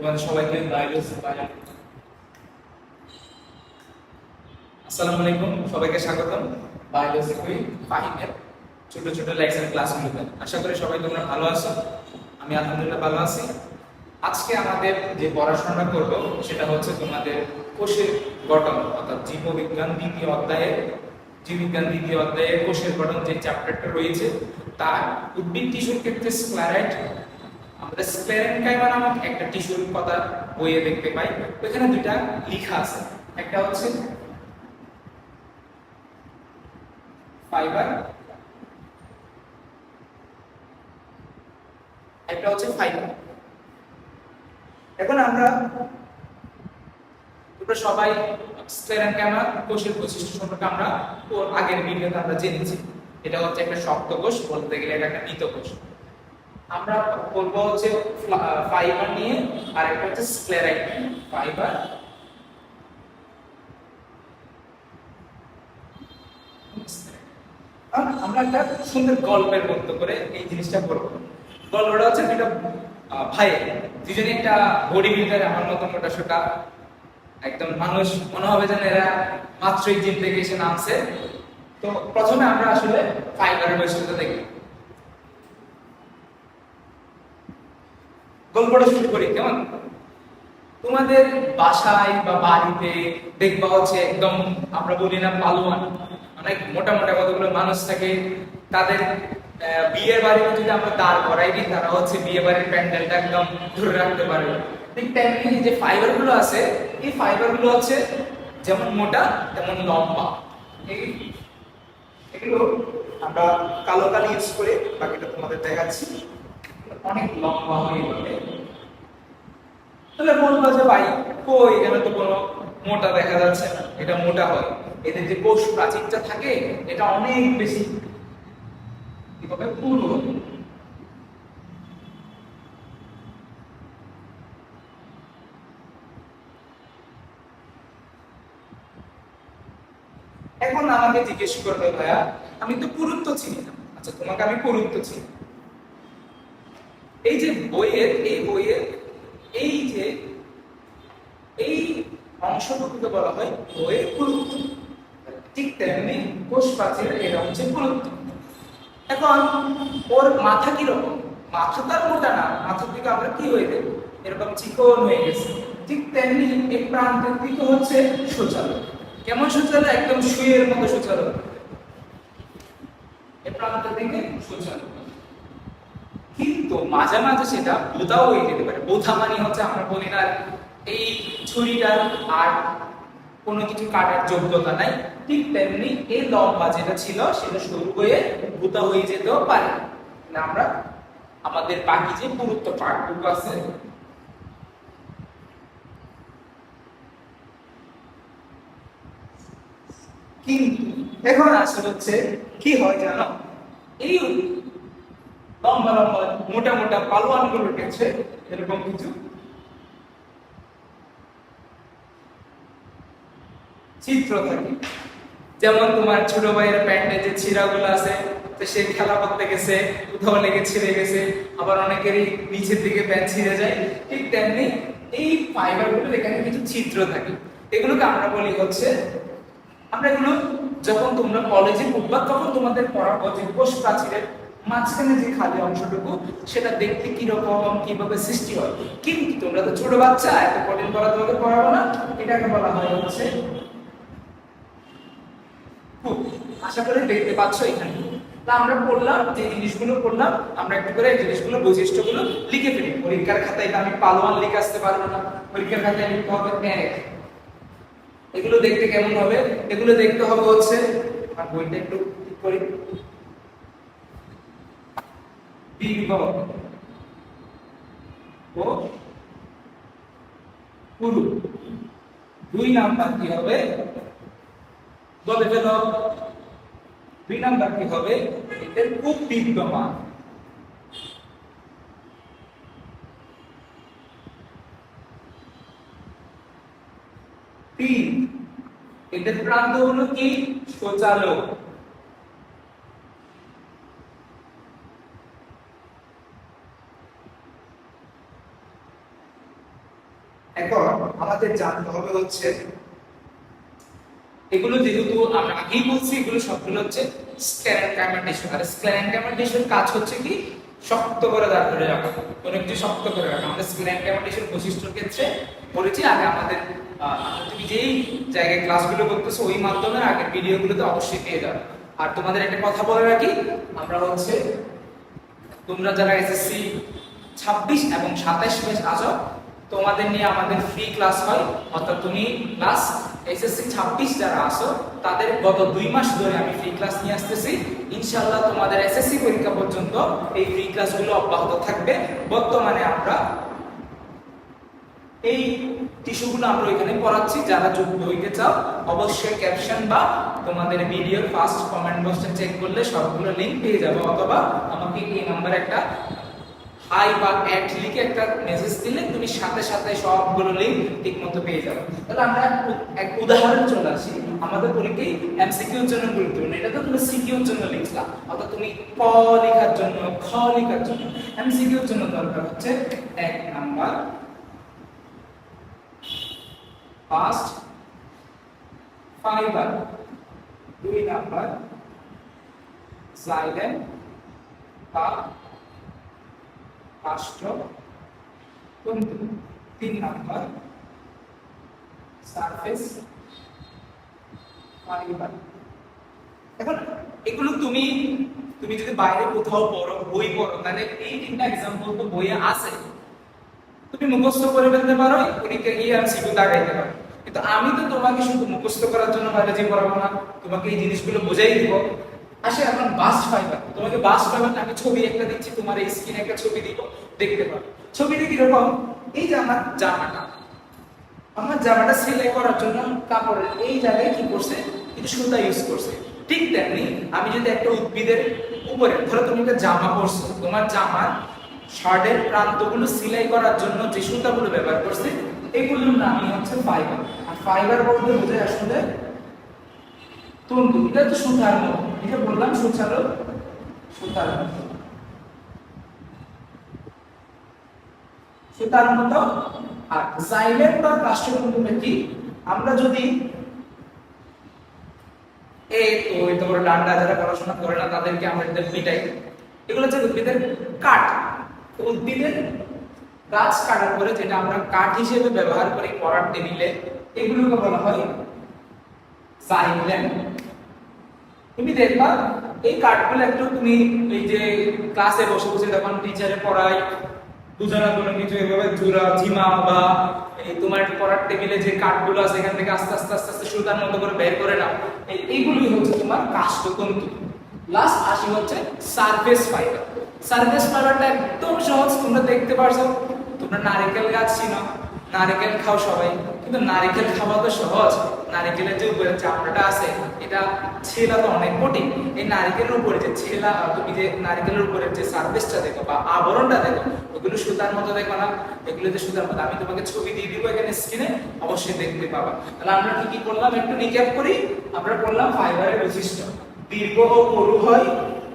তোমাদের সবাইকে আসসালামু আলাইকুম, সবাইকে স্বাগতম। বায়োলজি ফাহিমের ছোট ছোট লেকচার ক্লাসগুলোতে আশা করি সবাই তোমরা ভালো আছো। আমি আলহামদুলিল্লাহ ভালো আছি। আজকে আমাদের যে পড়াশোনাটা করব, সেটা হচ্ছে তোমাদের কোষের গঠন, অর্থাৎ জীববিজ্ঞান দ্বিতীয় অধ্যায়ে জীববিজ্ঞান দ্বিতীয় অধ্যায়ে কোষের গঠন যে চ্যাপ্টারটা রয়েছে, তার উদ্ভিদ টিস্যুর ক্ষেত্রে স্ক্লারাইট আমরা স্ক্লেরেনকাইমা নামক একটা টিস্যুর কথা বইয়ে দেখতে পাই। ওখানে দুইটা লেখা আছে। একটা হচ্ছে ফাইবার একটা হচ্ছে ফাইবার এখন আমরা তোমরা সবাই স্ক্লেরেনকাইমা কোষের বৈশিষ্ট্য সম্পর্কে আমরা আগের ভিডিওতে আমরা জেনেছি। এটা হচ্ছে একটা শক্ত কোষ, বলতে গেলে এটা একটা মৃত কোষ। আমরা বলব হচ্ছে ফাইবার নিয়ে, আর একটা হচ্ছে স্ক্লেরাইট ফাইবার আমরা একটা সুন্দর গল্পের মতো করে এই জিনিসটা করব। গল্পটা হচ্ছে দুটা ভাই, দুজনে একটা বডি বিল্ডার আমার মতো মোটা সোটা, একদম মানুষ, মনে হবে যেন এরা মাত্রই জিম থেকে এসে নামছে। তো প্রথমে আমরা আসলে ফাইবারের বৈশিষ্ট্য দেখি। গল্পটা শুরু করি, কেমন? তোমাদের বাসায় বা বাড়িতে দেখবা হচ্ছে একদম আমরা বলি না পালোয়ান, অনেক মোটা মোটা কতগুলো মানুষ থাকে, তাদের বিয়ের বাড়িতে যদি আমরা দাঁড় করাই দিই, তারা হচ্ছে বিয়ে বাড়ির প্যান্ডেলটা একদম ধরে রাখতে পারবে ঠিক তেমনি যে ফাইবারগুলো আছে, এই ফাইবারগুলো হচ্ছে যেমন মোটা, তেমন লম্বা। এগুলো আমরা কালো কালি ইউজ করে বাকিটা তোমাদের দেখাচ্ছি। অনেক লম্বা হয়ে যাবে তাহলে বলব যে ভাই, কই? এখানে তো কোনো মোটা দেখা যাচ্ছে না। এটা মোটা হয়। এদের যে কোষ প্রাচীরটা থাকে, এটা অনেক বেশি। কি হবে। পুরু এখন আমাকে জিজ্ঞেস করবে, ভাইয়া, আমি তো পুরুত্ব চিনি না। আচ্ছা তোমাকে আমি পুরুত্ব চিনি। এই যে বইয়ের, এই বইয়ের, এই যে, এই অংশটুকুকে বলা হয় বইয়ের পুরুত্ব। ঠিক তেমনি কোষ প্রাচীরের এটা হচ্ছে পুরুত্ব। এখন ওর মাথা কীরকম মাথা তার মোটা না। মাথার দিকে আমরা কি হয়ে দেব এরকম চিকন হয়ে গেছে। ঠিক তেমনি এই প্রান্তের দিকে হচ্ছে? শৌচালয় কেমন শৌচালয় একদম শুয়ের মতো শৌচালয় এই প্রান্তের দিকে শৌচালয় কিন্তু মাঝে মাঝে সেটা বোধাও হয়ে যেতে পারে। বোধা মানে হচ্ছে আমরা বলি না এই ছুরিটার আর কোনো কিছু কাটার যোগ্যতা নাই। ঠিক তেমনি এই লম্বা যেটা ছিল, সেটা সরু হয়ে বোধা হয়ে যেতেও পারে। আমরা আমাদের বাকি যে পুরুত্ব পার্টটুকু আছে, কিন্তু এখন আসলে হচ্ছে কি হয় জানো? এই লম্বা লম্বা মোটা মোটা পালোয়ানগুলো উঠেছে এরকম কিছু। চিত্র থাকে। যেমন তোমার ছোট ভাইয়ের প্যান্টে যে আছে, তো সে খেলা করতে গেছে, কোথাও লেগে ছিঁড়ে গেছে, আবার অনেকেরই নিচের দিকে প্যান্ট ছিঁড়ে যায়। ঠিক তেমনি এই ফাইবারগুলোর এখানে কিছু চিত্র থাকে। এগুলোকে আমরা বলি হচ্ছে, আমরা এগুলো যখন তোমরা কলেজে উঠবা তখন তোমাদের পড়াবো যে কোষ প্রাচীরের মাঝখানে যে খালি অংশটুকু, সেটা দেখতে কীরকম, কীভাবে সৃষ্টি হয়। কিন্তু তোমরা তো ছোট বাচ্চা, এত কঠিন পড়া তোমাকে পড়াবো না। এটাকে বলা হয় হচ্ছে আশা করি দেখতে পাচ্ছ এখানে। তা আমরা পড়লাম, যে জিনিসগুলো পড়লাম, আমরা একটু করে জিনিসগুলো, বৈশিষ্ট্যগুলো লিখে ফেলি। পরীক্ষার খাতায় আমি পালোয়ান লিখে আসতে পারব না। পরীক্ষার খাতায় লিখতে হবে এক। এগুলো দেখতে কেমন হবে? এগুলো দেখতে হবে হচ্ছে, আর বইটা একটু ঠিক করি। দীর্ঘ ও পুরু। দুই নাম্বার কি হবে? বলে ফেল। দুই নাম্বার কি হবে? এদের খুব বিদ্যমান তিন। এদের প্রান্ত হলো কি? শৌচালয় এখন আমাদের জানতে হবে হচ্ছে, এগুলো যেহেতু আমরা আগেই বলছি, এগুলো সবগুলো হচ্ছে স্ক্যারেন্কামেন্টেশন আর স্ক্যারেন্কামেন্টেশন কাজ হচ্ছে কি? শক্ত করে দাঁড় করে রাখা। কোনো একটি শক্ত করে রাখা। আমাদের স্ক্যারেন্কামেন্টেশন বৈশিষ্ট্যের ক্ষেত্রে বলেছি, আগে আমাদের তুমি যেই জায়গায় ক্লাসগুলো করতেছো, ওই মাধ্যমে আগের ভিডিওগুলোতে অবশ্যই পেয়ে যাবে। আর তোমাদের একটা কথা বলে রাখি, আমরা হচ্ছে, তোমরা যারা এসএসসি 26 এবং 27 ব্যাচ আছো তোমাদের নিয়ে আমাদের ফ্রি ক্লাস হয়। অর্থাৎ তুমি ক্লাস এসএসসি 26 যারা আসো তাদের গত দুই মাস ধরে আমি ফ্রি ক্লাস নিয়ে আসতেছি। ইনশাল্লাহ তোমাদের এসএসসি পরীক্ষা পর্যন্ত এই ফ্রি ক্লাসগুলো অব্যাহত থাকবে। বর্তমানে আমরা এই টিস্যুগুলো আমরা এখানে পড়াচ্ছি। যারা যুক্ত হইতে চাও, অবশ্যই ক্যাপশন বা তোমাদের ভিডিওর ফার্স্ট কমেন্ট বক্সে চেক করলে সবগুলো লিংক পেয়ে যাবে। অথবা আমাকে এই নাম্বারে একটা হাই বা অ্যাড লিখে একটা মেসেজ দিলে তুমি সাথে সাথে সবগুলো লিংক ঠিকমতো পেয়ে যাবে। তাহলে আমরা এক- উদাহরণ চলে আসি। আমাদের পরীক্ষায় এমসিকিউর জন্য গুরুত্বপূর্ণ। এটা তো তুমি সিকিউর জন্য লিখলা, অর্থাৎ তুমি ক লেখার জন্য, খ লেখার জন্য। এমসিকিউর জন্য দরকার হচ্ছে এক নাম্বার। ফার্স্ট ফাইবার দুই নাম্বার। জাইলেম বা রাষ্ট্র তন্তু তিন নাম্বার সারফেস এখন এগুলো তুমি তুমি যদি বাইরে কোথাও পড়ো, বই পড়ো, তাহলে এই তিনটা এক্সাম্পল তো বইয়ে আছে। তুমি মুখস্থ করে ফেলতে পারো পরীক্ষা গিয়ে আমি সিকিউ দাগাইতে পারো। কিন্তু আমি তো তোমাকে শুধু মুখস্থ করার জন্য বায়োলজি পড়াবো না, তোমাকে এই জিনিসগুলো বোঝাই দিব। আসে এখন বাস্ট ফাইবার তোমাকে বাস ফাইবার আমি ছবি একটা দিচ্ছি, তোমার এই স্ক্রিনে একটা ছবি দিব, দেখতে পারো ছবিতে কীরকম? এই যে আমার জামাটা। আমার জামাটা সেলাই করার জন্য কাপড়ের এই জায়গায় কি করছে? কিছু সুতা ইউজ করছে। ঠিক তেমনি আমি যদি একটা উদ্ভিদের উপরে, ধরো তুমি একটা জামা পরছো, তোমার জামার শার্টের প্রান্তগুলো সেলাই করার জন্য যে সুতাগুলো ব্যবহার করছে, এগুলোর নামই হচ্ছে ফাইবার আর ফাইবার বলতে বোঝায় আসলে তন্তু, এটা তো সুতার মতো। এটা বললাম সুতার সুতার মতো। সুতার মতো। আর জাইলেম বা কাষ্ঠতন্তুটা কি? আমরা যদি এই তো তো বড় ডান্ডা, যারা পড়াশোনা করে না, তাদেরকে আমরা এদের পিটাই। এগুলো হচ্ছে উদ্ভিদের কাঠ। উদ্ভিদের গাছ কাটার পরে যেটা আমরা কাঠ হিসেবে ব্যবহার করি পড়ার টেবিলে, এগুলোকে বলা হয় জাইলেম তুমি দেখবা, এই কাঠগুলো একটু তুমি এই যে ক্লাসে বসে বসে যখন টিচারে দুজনা কোনো কিছু এভাবে ঝিমা বা এই তোমার পড়ার টেবিলে যে কাঠগুলো আছে, এখান থেকে আস্তে আস্তে আস্তে আস্তে সুতার মতো করে বের করে নাও। এই- এইগুলোই হচ্ছে তোমার কাষ্ঠতন্তু লাস্ট আসি হচ্ছে সারফেস ফাইবার সারফেস ফাইবারটা একদম সহজ, তোমরা দেখতে পারছ। তোমরা নারকেল গাছ চিনো, নারকেল খাও সবাই। কিন্তু নারিকেল খাওয়া তো সহজ। নারিকেলের যে উপরে চামড়াটা আছে, এটা ছেলা তো অনেক কঠিন। এই নারিকেলের উপরে যে ছেলা তুমি যে নারকেলের উপরে যে সারফেসটা দেখো বা আবরণটা দেখো, ওগুলো সুতার মতো দেখো না? এগুলো যে সুতার মতো। আমি তোমাকে ছবি দিয়ে দিব এখানে স্ক্রিনে অবশ্যই দেখতে পাবা। তাহলে আমরা কি কি করলাম? একটু রিক্যাপ করি। আমরা করলাম ফাইবারের বৈশিষ্ট্য। দীর্ঘ ও মরু হয়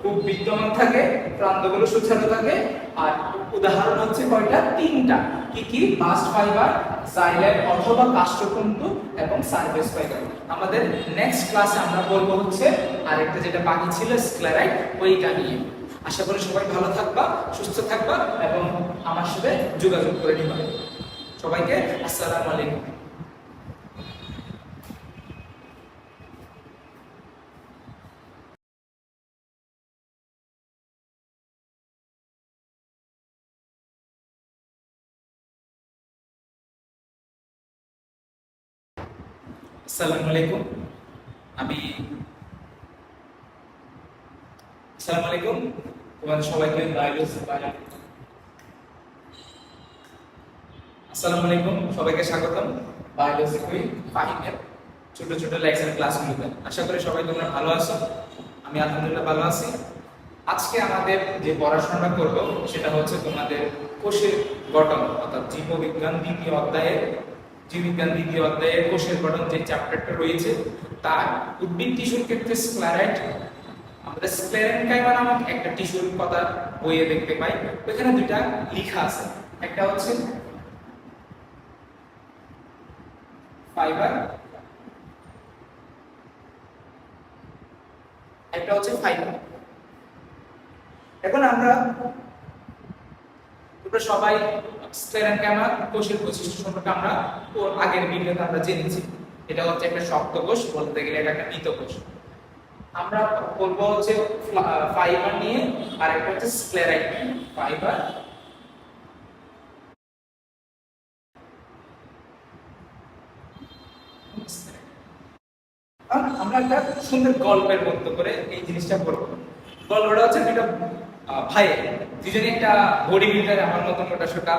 খুব বিদ্যমান থাকে, প্রান্তগুলো সুচারু থাকে। আর উদাহরণ হচ্ছে কয়টা? তিনটা। কি কি? বাস্ট ফাইবার সাইলেন্ট অথবা কাষ্ঠতন্তু এবং সারফেস ফাইবার আমাদের নেক্সট ক্লাসে আমরা বলব হচ্ছে আরেকটা যেটা বাকি ছিল স্ক্লেরাইট ওইটা নিয়ে। আশা করি সবাই ভালো থাকবা, সুস্থ থাকবা এবং আমার সাথে যোগাযোগ করে নিবা। সবাইকে আসসালামু আলাইকুম। আসসালামু আমি আসসালামু আলাইকুম। সবাইকে স্বাগতম। ছোট ছোট লেকচার ক্লাসগুলোতে আশা করি সবাই তোমরা ভালো আছো। আমি আলহামদুলিল্লাহ ভালো আছি। আজকে আমাদের যে পড়াশোনাটা করব, সেটা হচ্ছে তোমাদের কোষের গঠন, অর্থাৎ জীববিজ্ঞান দ্বিতীয় অধ্যায়ের জীববিজ্ঞান দ্বিতীয় অধ্যায়ের কোষের গঠন যে চ্যাপ্টারটা রয়েছে, তার উদ্ভিদ টিস্যুর ক্ষেত্রে স্ক্লারাইট আমরা স্ক্লেরেনকাইমা নামক একটা টিস্যুর কথা বইয়ে দেখতে পাই। ওখানে দুইটা লেখা আছে। একটা হচ্ছে ফাইবার একটা হচ্ছে ফাইবার এখন আমরা তোমরা সবাই স্টেরান ক্যামেরা কোষের বৈশিষ্ট্য সম্পর্কে আমরা ওর আগের ভিডিওতে আমরা জেনেছি। এটা হচ্ছে একটা শক্ত কোষ, বলতে গেলে এটা একটা মৃত কোষ। আমরা হচ্ছে ফাইবার নিয়ে, আর একটা হচ্ছে স্ক্লেরাইট ফাইবার আমরা একটা সুন্দর গল্পের মতো করে এই জিনিসটা করব গল্পটা হচ্ছে দুটো ভাই দুজনে একটা বডি বিল্ডার আমার মতন মোটা সোটা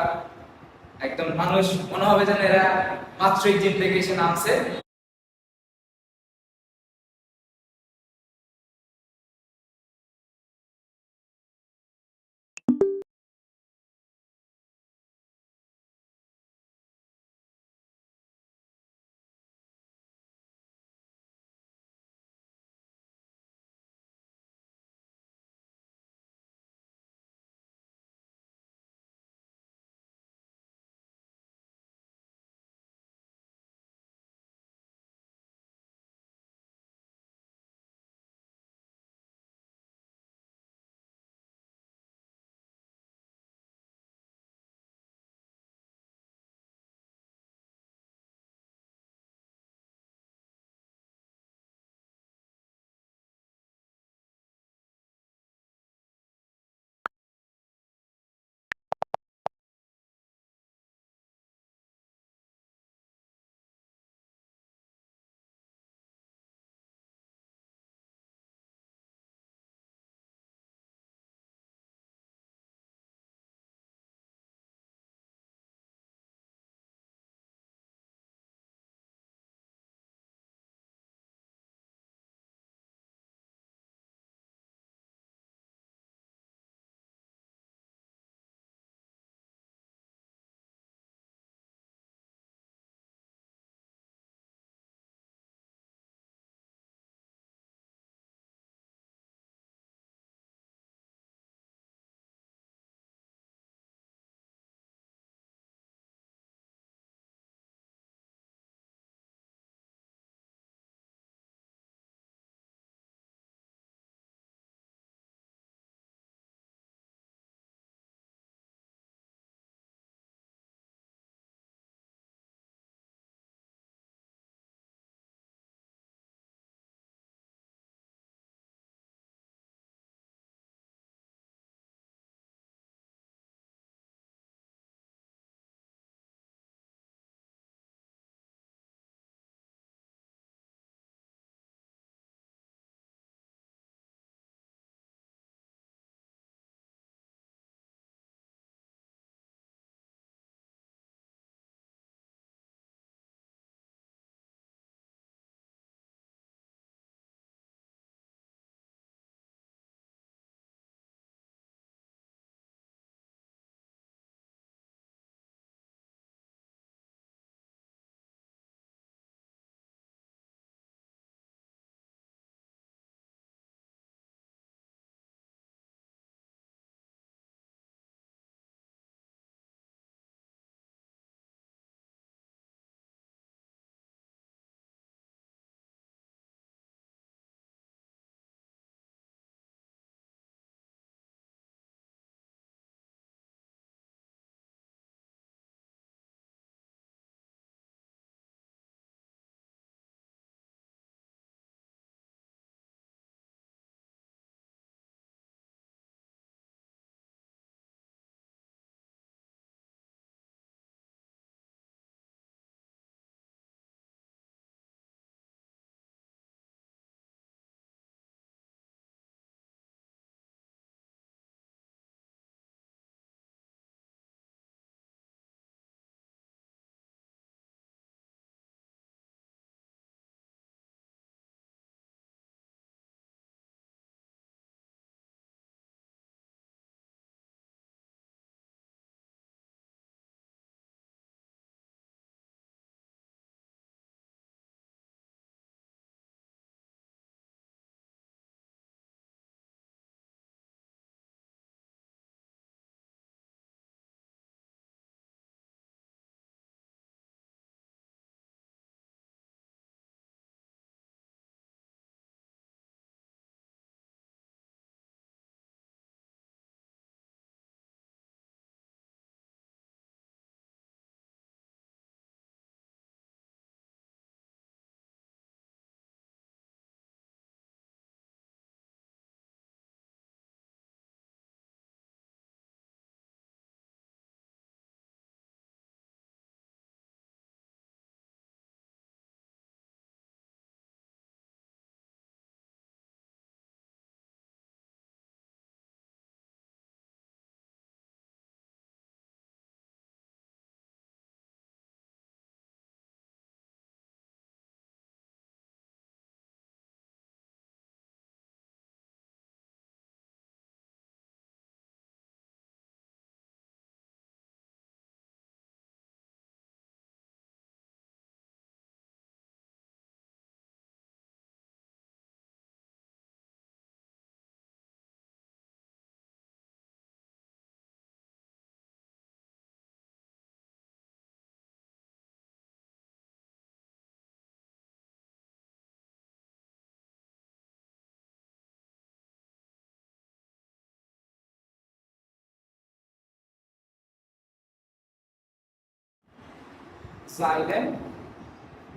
একদম মানুষ মনে হবে যেন এরা মাত্রই জিম থেকে এসে নামছে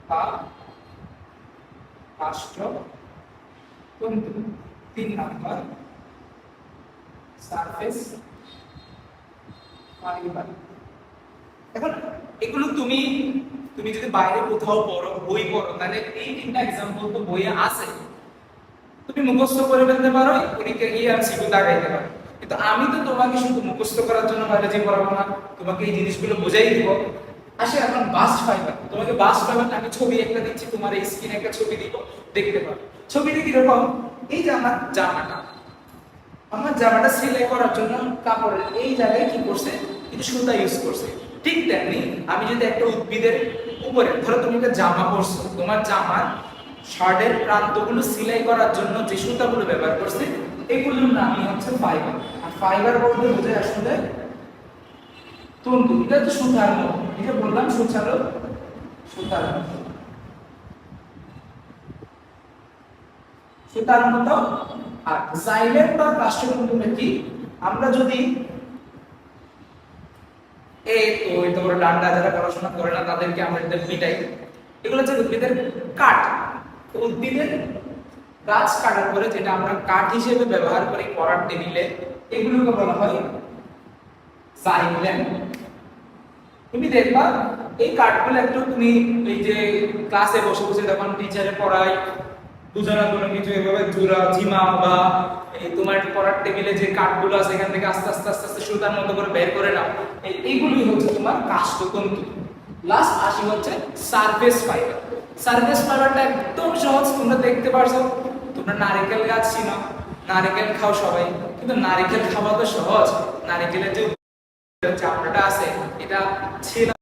বা কাষ্ঠ তন্তু তিন এখন এগুলো তুমি তুমি যদি বাইরে কোথাও পড়ো, বই পড়ো, তাহলে এই তিনটা এক্সাম্পল তো বইয়ে আছে। তুমি মুখস্থ করে ফেলতে পারো, পরীক্ষা গিয়ে আর সিকু দাগাইতে পারো। কিন্তু আমি তো তোমাকে শুধু মুখস্থ করার জন্য বায়োলজি পড়াবো না, তোমাকে এই জিনিসগুলো বুঝাই দিব। আসে এখন বাস্ট ফাইবার তোমাকে বাস্ট ফাইবার আমি ছবি একটা দিচ্ছি, তোমার এই স্ক্রিনে একটা ছবি দিব, দেখতে পারো ছবিটা কীরকম? এই যে আমার জামাটা। আমার জামাটা সেলাই করার জন্য কাপড়ের এই জায়গায় কি করছে? কিছু সুতা ইউজ করছে। ঠিক তেমনি আমি যদি একটা উদ্ভিদের উপরে ধরো তুমি একটা জামা পরছো, তোমার জামার শার্টের প্রান্তগুলো সেলাই করার জন্য যে সুতাগুলো ব্যবহার করছে, এগুলোর নামই হচ্ছে ফাইবার আর ফাইবার বলতে বোঝায় আসলে তন্তু, এটা তো সুতার এটা বললাম সুতারও সুতার সুতার মতো। আর জাইলেম বা কাষ্ঠতন্তুটা কি? আমরা যদি এই তো এই তো ডান্ডা, যারা পড়াশোনা করে না, তাদেরকে আমরা এদের পিটাই। এগুলো হচ্ছে উদ্ভিদের কাঠ। উদ্ভিদের গাছ কাটার পরে যেটা আমরা কাঠ হিসেবে ব্যবহার করি, পড়ার টেবিলে, এগুলোকে বলা হয় জাইলেম তুমি দেখবা, এই কাঠগুলো একটু তুমি এই যে ক্লাসে বসে বসে টিচারে দুজনা কোনো কিছু এভাবে ঝিমা বা তোমার পড়ার টেবিলে যে আছে, এখান থেকে আস্তে আস্তে আস্তে আস্তে সুতার মতো করে বের করে নাও। হচ্ছে তোমার কাষ্ঠতন্তু লাস্ট আসি হচ্ছে সারফেস ফাইবার সারফেস ফাইবারটা একদম সহজ, তোমরা দেখতে পারছ। তোমরা নারকেল গাছ চিনো, নারকেল খাও সবাই, কিন্তু নারকেল খাওয়া তো সহজ। নারকেলের যে চামড়াটা আছে এটা ছেলা